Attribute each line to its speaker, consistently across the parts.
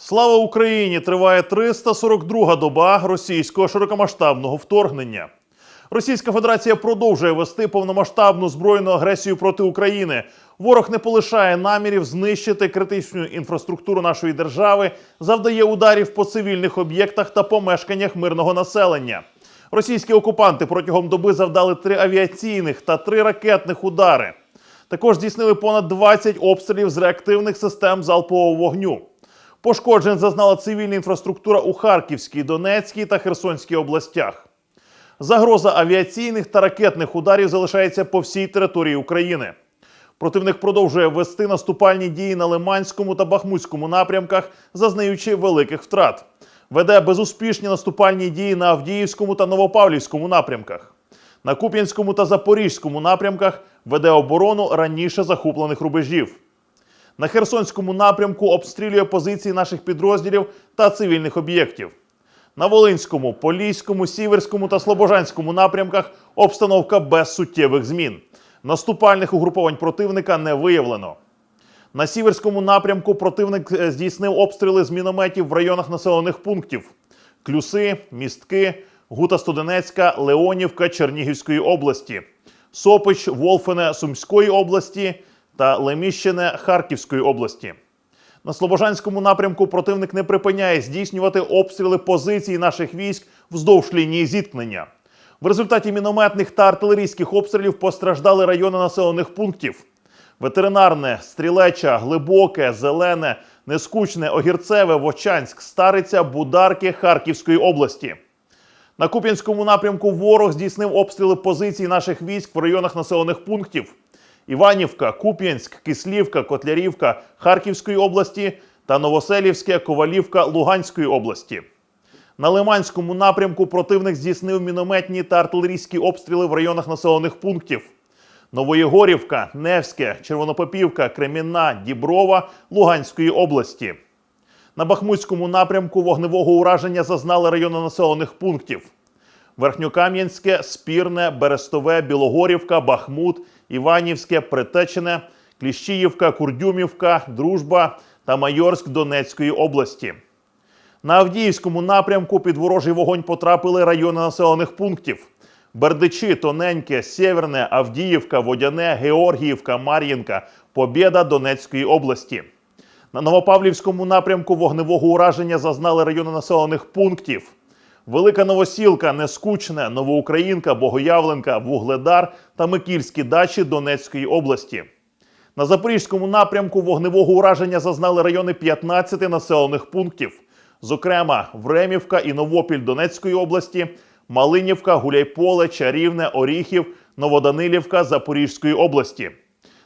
Speaker 1: Слава Україні! Триває 342-га доба російського широкомасштабного вторгнення. Російська Федерація продовжує вести повномасштабну збройну агресію проти України. Ворог не полишає намірів знищити критичну інфраструктуру нашої держави, завдає ударів по цивільних об'єктах та помешканнях мирного населення. Російські окупанти протягом доби завдали три авіаційних та три ракетних удари. Також здійснили понад 20 обстрілів з реактивних систем залпового вогню. Пошкоджень зазнала цивільна інфраструктура у Харківській, Донецькій та Херсонській областях. Загроза авіаційних та ракетних ударів залишається по всій території України. Противник продовжує вести наступальні дії на Лиманському та Бахмутському напрямках, зазнаючи великих втрат. Веде безуспішні наступальні дії на Авдіївському та Новопавлівському напрямках. На Куп'янському та Запорізькому напрямках веде оборону раніше захоплених рубежів. На Херсонському напрямку обстрілює позиції наших підрозділів та цивільних об'єктів. На Волинському, Поліському, Сіверському та Слобожанському напрямках обстановка без суттєвих змін. Наступальних угруповань противника не виявлено. На Сіверському напрямку противник е, здійснив обстріли з мінометів в районах населених пунктів: Клюси, Містки, Гута Студенецька, Леонівка Чернігівської області, Сопич, Волфене Сумської області та Леміщине Харківської області. На Слобожанському напрямку противник не припиняє здійснювати обстріли позицій наших військ вздовж лінії зіткнення. В результаті мінометних та артилерійських обстрілів постраждали райони населених пунктів: ветеринарне, стрілеча, глибоке, зелене, нескучне, огірцеве, Вочанськ, Стариця, Бударки Харківської області. На Куп'янському напрямку ворог здійснив обстріли позицій наших військ в районах населених пунктів: Іванівка, Куп'янськ, Кислівка, Котлярівка Харківської області та Новоселівське, Ковалівка Луганської області. На Лиманському напрямку противник здійснив мінометні та артилерійські обстріли в районах населених пунктів: Новоєгорівка, Невське, Червонопопівка, Кремінна, Діброва Луганської області. На Бахмутському напрямку вогневого ураження зазнали райони населених пунктів: Верхньокам'янське, Спірне, Берестове, Білогорівка, Бахмут, Іванівське, Притечене, Кліщіївка, Курдюмівка, Дружба та Майорськ Донецької області. На Авдіївському напрямку під ворожий вогонь потрапили райони населених пунктів: Бердичі, Тоненьке, Сєверне, Авдіївка, Водяне, Георгіївка, Мар'їнка, Побєда Донецької області. На Новопавлівському напрямку вогневого ураження зазнали райони населених пунктів: Велика Новосілка, Нескучне, Новоукраїнка, Богоявленка, Вугледар та Микільські дачі Донецької області. На Запорізькому напрямку вогневого ураження зазнали райони 15 населених пунктів, зокрема Времівка і Новопіль Донецької області, Малинівка, Гуляйполе, Чарівне, Оріхів, Новоданилівка Запорізької області.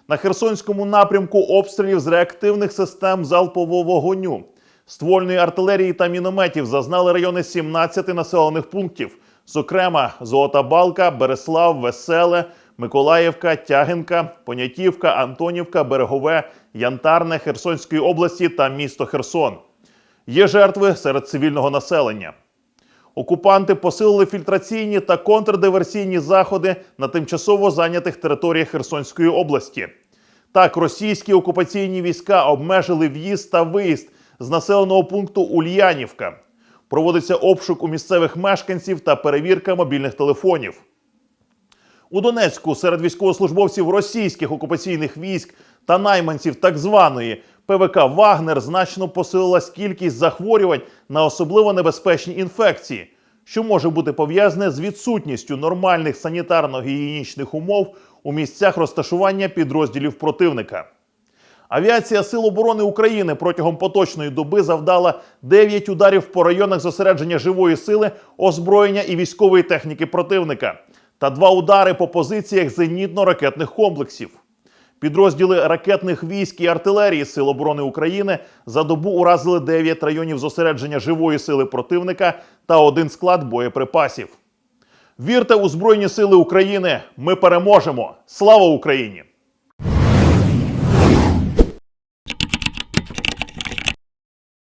Speaker 1: На Херсонському напрямку обстрілів з реактивних систем залпового вогоню, ствольної артилерії та мінометів зазнали райони 17 населених пунктів, зокрема Золота Балка, Береслав, Веселе, Миколаївка, Тягинка, Понятівка, Антонівка, Берегове, Янтарне Херсонської області та місто Херсон. Є жертви серед цивільного населення. Окупанти посилили фільтраційні та контрдиверсійні заходи на тимчасово зайнятих територіях Херсонської області. Так, російські окупаційні війська обмежили в'їзд та виїзд з населеного пункту Ульянівка. Проводиться обшук у місцевих мешканців та перевірка мобільних телефонів. У Донецьку серед військовослужбовців російських окупаційних військ та найманців так званої ПВК Вагнер значно посилилась кількість захворювань на особливо небезпечні інфекції, що може бути пов'язане з відсутністю нормальних санітарно-гігієнічних умов у місцях розташування підрозділів противника. Авіація Сил оборони України протягом поточної доби завдала 9 ударів по районах зосередження живої сили, озброєння і військової техніки противника, та два удари по позиціях зенітно-ракетних комплексів. Підрозділи ракетних військ і артилерії Сил оборони України за добу уразили 9 районів зосередження живої сили противника та один склад боєприпасів. Вірте у Збройні Сили України! Ми переможемо! Слава Україні!